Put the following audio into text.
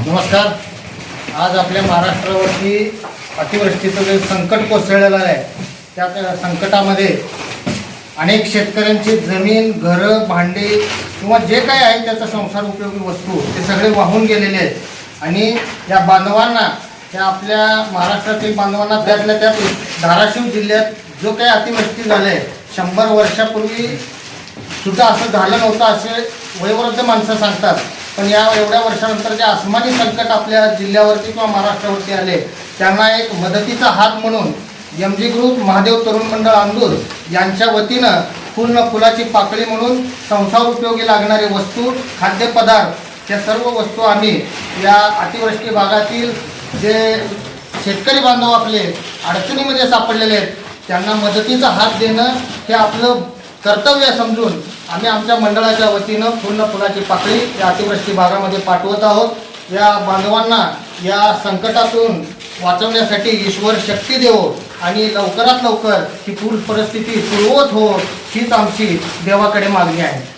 नमस्कार. आज आपल्या महाराष्ट्रावरती अतिवृष्टीचं जे संकट कोसळलेलं आहे त्या संकटामध्ये अनेक शेतकऱ्यांची जमीन घरं भांडी किंवा जे काही आहे त्याचा संसार उपयोगी वस्तू ते सगळे वाहून गेलेले आहेत. आणि या बांधवांना त्या आपल्या महाराष्ट्रातील बांधवांना त्यातल्या त्यात धाराशिव जिल्ह्यात जो काही अतिवृष्टी झालं आहे शंभर वर्षापूर्वी सुद्धा असं झालं नव्हतं असे वयोवृद्ध माणसं सांगतात पण या एवढ्या वर्षानंतर जे आसमानी संकट आपल्या जिल्ह्यावरती किंवा महाराष्ट्रावरती आले त्यांना एक मदतीचा हात म्हणून एम जी ग्रुप महादेव तरुण मंडळ आंदूर यांच्या वतीनं फुल फुलाची पाकळी म्हणून संसार उपयोगी लागणारे वस्तू खाद्यपदार्थ या सर्व वस्तू आम्ही या अतिवृष्टी भागातील जे शेतकरी बांधव आपले अडचणीमध्ये सापडलेले आहेत त्यांना मदतीचा हात देणं हे आपलं कर्तव्य समजून आम्ही आमच्या मंडळाच्या वतीनं पूर्ण फुलाची पाकळी या अतिवृष्टी भागामध्ये पाठवत आहोत. या बांधवांना या संकटातून वाचवण्यासाठी ईश्वर शक्ती देवो आणि लवकरात लवकर ही पूर परिस्थिती पूर्ववत हो हीच आमची देवाकडे मागणी आहे.